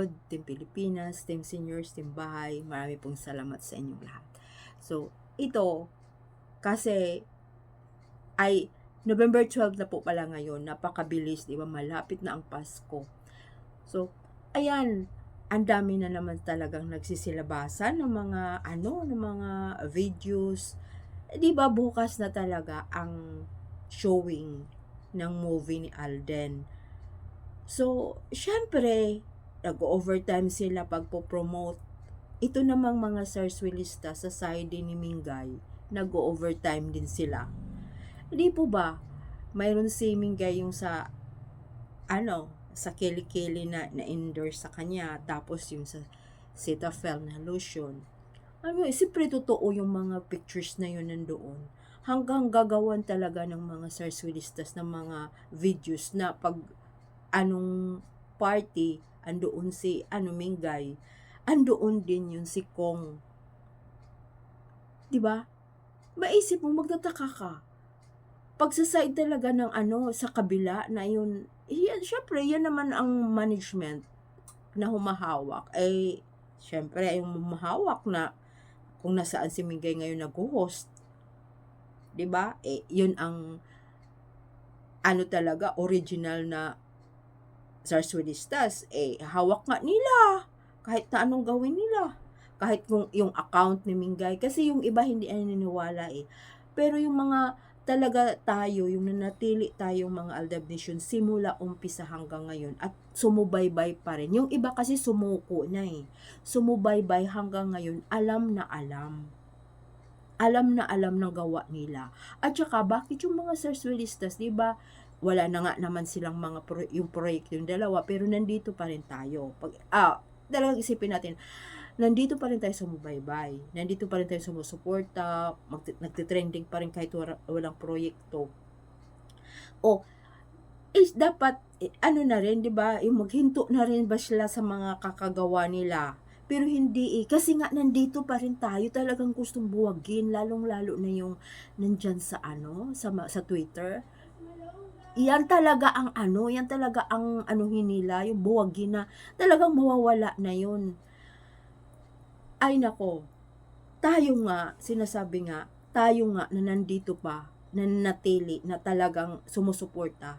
nanonood, Team Pilipinas, Team Seniors, Team Bahay, marami pong salamat sa inyong lahat. So, ito, kasi, ay, November 12 na po pala ngayon, napakabilis, di ba? Malapit na ang Pasko. So, ayan, ang dami na naman talagang nagsisilabasan ng mga, ano, ng mga videos. Eh, Di ba, bukas na talaga ang showing ng movie ni Alden. So, syempre, nag-overtime sila pagpo-promote. Ito namang mga sarswilista sa side ni Mingay, nag-overtime din sila. Hindi po ba, mayroon si Mingay yung sa, ano, sa kili-kili na na-endorse sa kanya, tapos yung sa Cetaphil na lotion. Ano, eh, siyempre totoo yung mga pictures na yun nandoon. Hanggang gagawan talaga ng mga sarswilistas ng mga videos na pag anong party, andoon si ano Mingay, andoon din yun si Kong. 'Di ba? Maisip mo magtataka ka. Pag sa side talaga ng ano sa kabila na yun, yan, syempre yan naman ang management na humahawak. Eh, syempre yung humahawak na kung nasaan si Mingay ngayon nag-host. 'Di ba? Eh, yun ang ano talaga original na Sarswilistas, eh, hawak nga nila. Kahit na anong gawin nila. Kahit kung yung account ni Mingay. Kasi yung iba hindi ay naniniwala eh. Pero yung mga talaga tayo, yung nanatili tayong mga Aldab simula umpisa hanggang ngayon at sumubaybay pa rin. Yung iba kasi sumuko na eh. Sumubaybay hanggang ngayon, alam na alam. Alam na alam ng gawa nila. At saka, bakit yung mga sarswilistas, di ba, wala na nga naman silang mga pro, yung proyekto yung dalawa pero nandito pa rin tayo pag ah talagang isipin natin nandito pa rin tayo sumubaybay nandito pa rin tayo sumusuporta mag, nagtitrending pa rin kahit wala, walang proyekto o is dapat eh, ano na rin 'di ba yung maghinto na rin ba sila sa mga kakagawa nila pero hindi eh. Kasi nga nandito pa rin tayo talagang gustong buwagin. Lalong-lalo na yung nandyan sa ano, sa, sa Twitter yan talaga ang ano, yan talaga ang ano hinila, yung buwagin na talagang mawawala na yun. Ay nako, tayo nga, sinasabi nga, tayo nga na nandito pa, na natili, na talagang sumusuporta.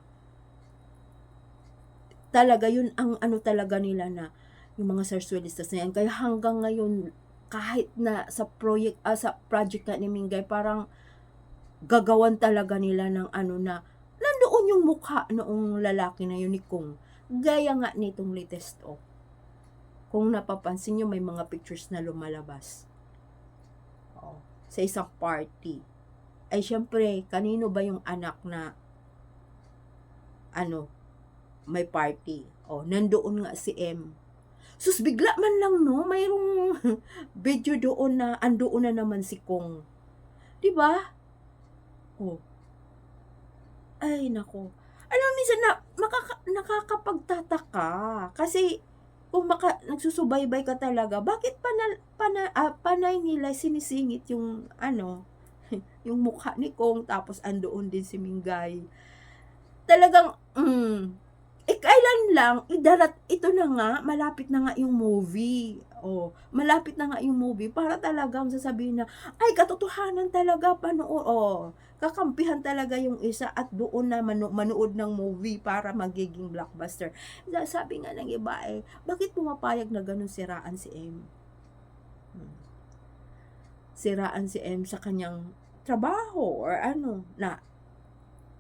Talaga yun ang ano talaga nila na yung mga sarswilistas na yan. Kaya hanggang ngayon, kahit na sa project, ah, sa project na ni Mingay, parang gagawan talaga nila ng ano na yung mukha noong lalaki na yun ni Kung. Gaya nga nitong latest oh. Kung napapansin nyo, may mga pictures na lumalabas. Oh, sa isang party. Ay, syempre, kanino ba yung anak na ano, may party? Oh, nandoon nga si M. Sus, bigla man lang, no? Mayroong video doon na andoon na naman si Kong. 'Di ba? Ay, nako. Alam mo, minsan na, makaka, nakakapagtataka. Kasi, kung maka, nagsusubaybay ka talaga, bakit pana, pana, ah, panay nila sinisingit yung, ano, yung mukha ni Kong, tapos andoon din si Mingay. Talagang, mm, eh, kailan lang, idarat, ito na nga, malapit na nga yung movie. Oh, malapit na nga yung movie para talagang sasabihin na, ay, katotohanan talaga, panood. Oh, kakampihan talaga yung isa at doon na manu- manood ng movie para magiging blockbuster. Sa- Sabi nga ng iba eh, bakit pumapayag na ganun siraan si M? Hmm. Siraan si M sa kanyang trabaho or ano, na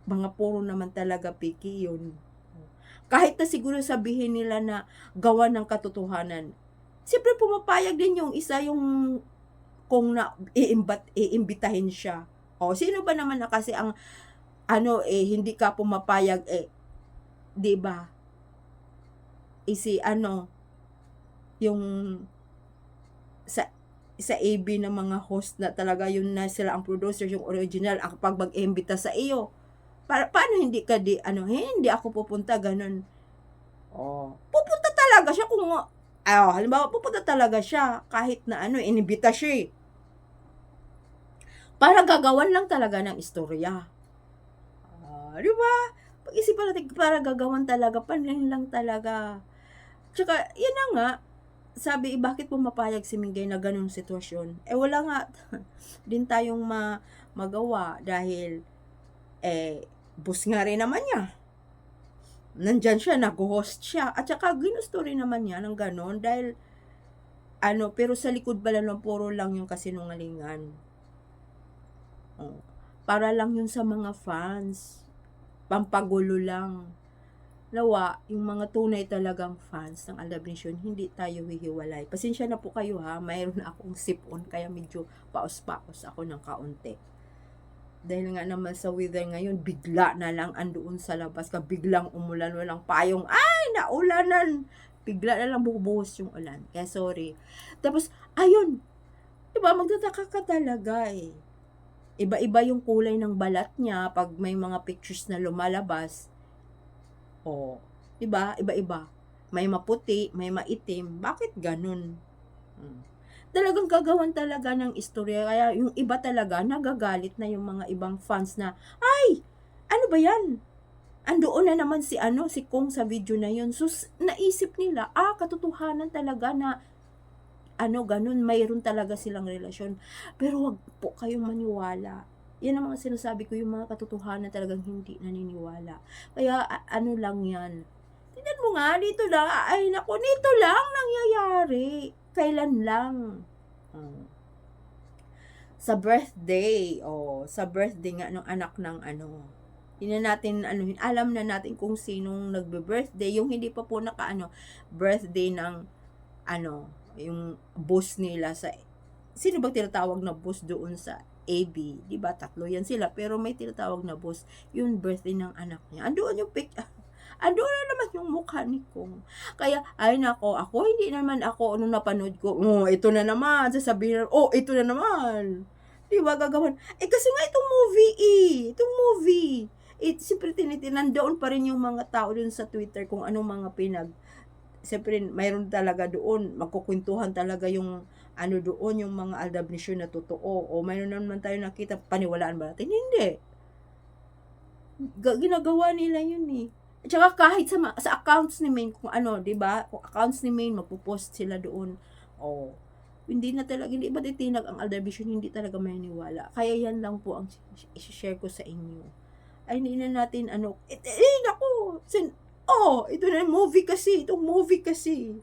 mga puro naman talaga piki yun. Kahit na siguro sabihin nila na gawa ng katotohanan, siyempre pumapayag din yung isa yung kung na iimbat, iimbitahin siya. O, sino ba naman na kasi ang ano eh hindi ka pumapayag eh 'di ba? Isi ano yung sa sa AB ng mga host na talaga yun na sila ang producer yung original ang pag mag-imbita sa iyo. Para paano hindi ka di ano eh, hindi ako pupunta ganun. Oh, pupunta talaga siya kung ah, halimbawa pupunta talaga siya kahit na ano inibita siya. eh. Para gagawan lang talaga ng istorya. Ah, di ba? Pag-isipan natin, para gagawan talaga, panlin lang talaga. Tsaka, yun na nga, sabi, eh, bakit pumapayag si Mingay na ganung sitwasyon? Eh, wala nga din tayong ma magawa dahil, eh, bus nga rin naman niya. Nandyan siya, nag-host siya. At saka, ginusto rin naman niya ng ganon dahil, ano, pero sa likod pala lang, puro lang yung kasinungalingan. Oh. Para lang yun sa mga fans. Pampagulo lang. Nawa, yung mga tunay talagang fans ng Alabration, hindi tayo hihiwalay. Pasensya na po kayo ha, mayroon akong sipon, kaya medyo paos-paos ako ng kaunti. Dahil nga naman sa weather ngayon, bigla na lang andoon sa labas ka, biglang umulan, walang payong, ay, naulanan! Bigla na lang bubuhos yung ulan. Kaya sorry. Tapos, ayun, diba, magtataka ka talaga eh. Iba-iba yung kulay ng balat niya pag may mga pictures na lumalabas. O, diba, iba-iba. May maputi, may maitim. Bakit ganun? Hmm talagang gagawan talaga ng istorya. Kaya yung iba talaga, nagagalit na yung mga ibang fans na, ay, ano ba yan? Andoon na naman si ano, si Kong sa video na yun. So, naisip nila, ah, katotohanan talaga na ano, ganun, mayroon talaga silang relasyon. Pero wag po kayong maniwala. Yan ang mga sinasabi ko, yung mga katotohanan talagang hindi naniniwala. Kaya, ano lang yan. Tingnan mo nga, dito lang, ay naku, nito lang nangyayari. Kailan lang. Hmm. Sa birthday, oh, sa birthday nga ng anak ng ano, hindi na natin ano, alam na natin kung sinong nagbe-birthday, yung hindi pa po naka ano, birthday ng ano, yung boss nila sa sino ba tinatawag na boss doon sa AB, 'di ba? Tatlo yan sila, pero may tinatawag na boss, yung birthday ng anak niya. Andoon yung pic Ando na naman yung mukha ni Kong. Kaya, ay nako, ako hindi naman ako, ano napanood ko, oh, ito na naman, sasabihin, oh, ito na naman. Di ba, gagawan. Eh, kasi nga itong movie eh, itong movie. It, siyempre, tinitinan, doon pa rin yung mga tao dun sa Twitter kung anong mga pinag, siyempre, mayroon talaga doon, magkukwentuhan talaga yung, ano doon, yung mga aldabnisyon na totoo. O mayroon naman tayo nakita, paniwalaan ba natin? Hindi. Ga- ginagawa nila yun eh. At kahit sa, sa accounts ni Main, kung ano, di ba? Kung accounts ni Main, magpo-post sila doon. Oh, hindi na talaga, hindi ba titinag ang Aldavision, hindi talaga may niwala. Kaya yan lang po ang i-share ko sa inyo. Ay, hindi na natin, ano, eh, eh naku, sin, oh, ito na movie kasi, itong movie kasi.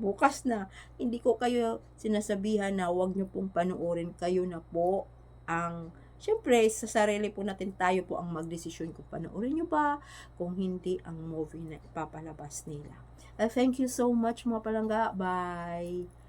Bukas na, hindi ko kayo sinasabihan na wag nyo pong panoorin, kayo na po ang Siyempre, sa sarili po natin tayo po ang magdesisyon kung panoorin nyo ba, kung hindi ang movie na ipapalabas nila. Uh, thank you so much mga palangga. Bye!